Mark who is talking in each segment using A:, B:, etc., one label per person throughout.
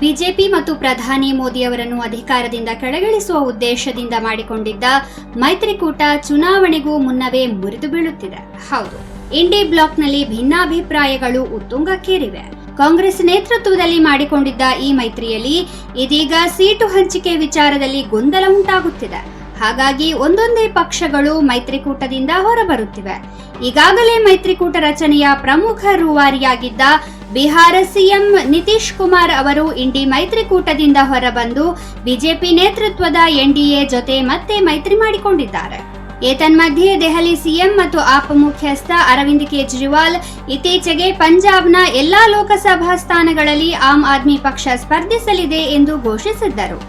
A: BJP ಮತ್ತು ಪ್ರಧಾನಿ ಮೋದಿಯವರನ್ನು ಅಧಿಕಾರದಿಂದ ಕೆಳಗಿಳಿಸುವ ಉದ್ದೇಶದಿಂದ ಮಾಡಿಕೊಂಡಿದ್ದ ಮೈತ್ರಿಕೂಟ ಚುನಾವಣೆಗೂ ಮುನ್ನವೇ ಮುರಿದು ಬೀಳುತ್ತಿದೆ. ಹೌದು, ಇಂಡಿ ಬ್ಲಾಕ್ನಲ್ಲಿ ಭಿನ್ನಾಭಿಪ್ರಾಯಗಳು ಉತ್ತುಂಗಕ್ಕೇರಿವೆ. ಕಾಂಗ್ರೆಸ್ ನೇತೃತ್ವದಲ್ಲಿ ಮಾಡಿಕೊಂಡಿದ್ದ ಈ ಮೈತ್ರಿಯಲ್ಲಿ ಇದೀಗ ಸೀಟು ಹಂಚಿಕೆ ವಿಚಾರದಲ್ಲಿ ಗೊಂದಲ ಉಂಟಾಗುತ್ತಿದೆ. ಹಾಗಾಗಿ ಒಂದೊಂದೇ ಪಕ್ಷಗಳು ಮೈತ್ರಿಕೂಟದಿಂದ ಹೊರಬರುತ್ತಿವೆ. ಈಗಾಗಲೇ ಮೈತ್ರಿಕೂಟ ರಚನೆಯ ಪ್ರಮುಖ ರೂವಾರಿಯಾಗಿದ್ದ ಬಿಹಾರ ಸಿಎಂ ನಿತೀಶ್ ಕುಮಾರ್ ಅವರು ಇಂಡಿ ಮೈತ್ರಿಕೂಟದಿಂದ ಹೊರಬಂದು ಬಿಜೆಪಿ ನೇತೃತ್ವದ ಎನ್ಡಿಎ ಜೊತೆ ಮತ್ತೆ ಮೈತ್ರಿ ಮಾಡಿಕೊಂಡಿದ್ದಾರೆ. ಏತನ್ಮಧ್ಯೆ ದೆಹಲಿ ಸಿಎಂ ಮತ್ತು ಆಪ್ ಮುಖ್ಯಸ್ಥ ಅರವಿಂದ್ ಕೇಜ್ರಿವಾಲ್ ಇತ್ತೀಚೆಗೆ ಪಂಜಾಬ್ನ ಎಲ್ಲಾ ಲೋಕಸಭಾ ಸ್ಥಾನಗಳಲ್ಲಿ ಆಮ್ ಆದ್ಮಿ ಪಕ್ಷ ಸ್ಪರ್ಧಿಸಲಿದೆ ಎಂದು ಘೋಷಿಸಿದ್ದರು.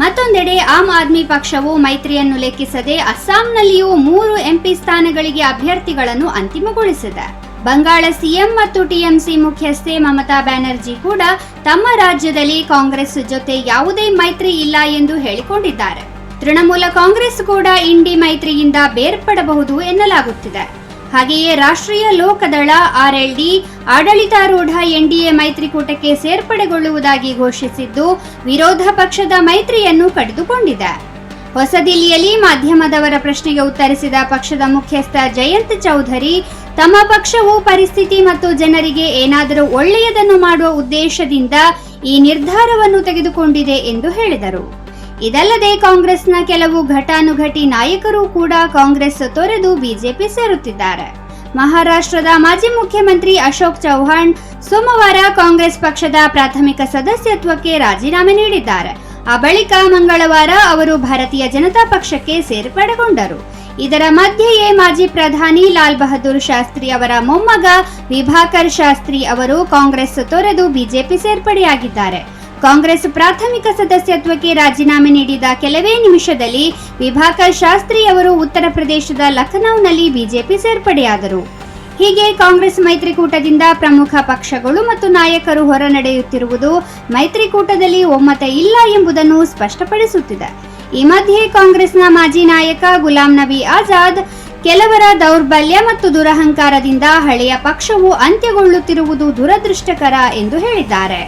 A: ಮತ್ತೊಂದೆಡೆ ಆಮ್ ಆದ್ಮಿ ಪಕ್ಷವು ಮೈತ್ರಿಯನ್ನು ಲೆಕ್ಕಿಸದೆ ಅಸ್ಸಾಂನಲ್ಲಿಯೂ ಮೂರು ಎಂಪಿ ಸ್ಥಾನಗಳಿಗೆ ಅಭ್ಯರ್ಥಿಗಳನ್ನು ಅಂತಿಮಗೊಳಿಸಿದೆ. ಬಂಗಾಳ ಸಿಎಂ ಮತ್ತು ಟಿಎಂಸಿ ಮುಖ್ಯಸ್ಥೆ ಮಮತಾ ಬ್ಯಾನರ್ಜಿ ಕೂಡ ತಮ್ಮ ರಾಜ್ಯದಲ್ಲಿ ಕಾಂಗ್ರೆಸ್ ಜೊತೆ ಯಾವುದೇ ಮೈತ್ರಿ ಇಲ್ಲ ಎಂದು ಹೇಳಿಕೊಂಡಿದ್ದಾರೆ. ತೃಣಮೂಲ ಕಾಂಗ್ರೆಸ್ ಕೂಡ ಇಂಡಿ ಮೈತ್ರಿಯಿಂದ ಬೇರ್ಪಡಬಹುದು ಎನ್ನಲಾಗುತ್ತಿದೆ. ಹಾಗೆಯೇ ರಾಷ್ಟ್ರೀಯ ಲೋಕದಳ ಆರ್ಎಲ್ಡಿ, ಆಡಳಿತಾರೂಢ ಎನ್ಡಿಎ ಮೈತ್ರಿಕೂಟಕ್ಕೆ ಸೇರ್ಪಡೆಗೊಳ್ಳುವುದಾಗಿ ಘೋಷಿಸಿದ್ದು, ವಿರೋಧ ಪಕ್ಷದ ಮೈತ್ರಿಯನ್ನು ಕಡಿದುಕೊಂಡಿದೆ. ಹೊಸದಿಲ್ಲಿಯಲ್ಲಿ ಮಾಧ್ಯಮದವರ ಪ್ರಶ್ನೆಗೆ ಉತ್ತರಿಸಿದ ಪಕ್ಷದ ಮುಖ್ಯಸ್ಥ ಜಯಂತ್ ಚೌಧರಿ, ತಮ್ಮ ಪಕ್ಷವು ಪರಿಸ್ಥಿತಿ ಮತ್ತು ಜನರಿಗೆ ಏನಾದರೂ ಒಳ್ಳೆಯದನ್ನು ಮಾಡುವ ಉದ್ದೇಶದಿಂದ ಈ ನಿರ್ಧಾರವನ್ನು ತೆಗೆದುಕೊಂಡಿದೆ ಎಂದು ಹೇಳಿದರು. ಇದಲ್ಲದೆ ಕಾಂಗ್ರೆಸ್ನ ಕೆಲವು ಘಟಾನುಘಟಿ ನಾಯಕರು ಕೂಡ ಕಾಂಗ್ರೆಸ್ ತೊರೆದು ಬಿಜೆಪಿ ಸೇರುತ್ತಿದ್ದಾರೆ. ಮಹಾರಾಷ್ಟ್ರದ ಮಾಜಿ ಮುಖ್ಯಮಂತ್ರಿ ಅಶೋಕ್ ಚೌಹಾಣ್ ಸೋಮವಾರ ಕಾಂಗ್ರೆಸ್ ಪಕ್ಷದ ಪ್ರಾಥಮಿಕ ಸದಸ್ಯತ್ವಕ್ಕೆ ರಾಜೀನಾಮೆ ನೀಡಿದ್ದಾರೆ. ಆ ಬಳಿಕ ಮಂಗಳವಾರ ಅವರು ಭಾರತೀಯ ಜನತಾ ಪಕ್ಷಕ್ಕೆ ಸೇರ್ಪಡೆಗೊಂಡರು. ಇದರ ಮಧ್ಯೆಯೇ ಮಾಜಿ ಪ್ರಧಾನಿ ಲಾಲ್ ಬಹದ್ದೂರ್ ಶಾಸ್ತ್ರಿ ಅವರ ಮೊಮ್ಮಗ ವಿಭಾಕರ್ ಶಾಸ್ತ್ರಿ ಅವರು ಕಾಂಗ್ರೆಸ್ ತೊರೆದು ಬಿಜೆಪಿ ಸೇರ್ಪಡೆಯಾಗಿದ್ದಾರೆ. ಕಾಂಗ್ರೆಸ್ ಪ್ರಾಥಮಿಕ ಸದಸ್ಯತ್ವಕ್ಕೆ ರಾಜೀನಾಮೆ ನೀಡಿದ ಕೆಲವೇ ನಿಮಿಷದಲ್ಲಿ ವಿಭಾಕರ್ ಶಾಸ್ತ್ರಿ ಅವರು ಉತ್ತರ ಪ್ರದೇಶದ ಲಖನೌನಲ್ಲಿ ಬಿಜೆಪಿ ಸೇರ್ಪಡೆಯಾದರು. ಹೀಗೆ ಕಾಂಗ್ರೆಸ್ ಮೈತ್ರಿಕೂಟದಿಂದ ಪ್ರಮುಖ ಪಕ್ಷಗಳು ಮತ್ತು ನಾಯಕರು ಹೊರ ನಡೆಯುತ್ತಿರುವುದು ಮೈತ್ರಿಕೂಟದಲ್ಲಿ ಒಮ್ಮತ ಇಲ್ಲ ಎಂಬುದನ್ನು ಸ್ಪಷ್ಟಪಡಿಸುತ್ತಿದೆ. ಈ ಮಧ್ಯೆ ಕಾಂಗ್ರೆಸ್ನ ಮಾಜಿ ನಾಯಕ ಗುಲಾಂ ನಬಿ ಆಜಾದ್ ಕೆಲವರ ದೌರ್ಬಲ್ಯ ಮತ್ತು ದುರಹಂಕಾರದಿಂದ ಹಳೆಯ ಪಕ್ಷವು ಅಂತ್ಯಗೊಳ್ಳುತ್ತಿರುವುದು ದುರದೃಷ್ಟಕರ ಎಂದು ಹೇಳಿದ್ದಾರೆ.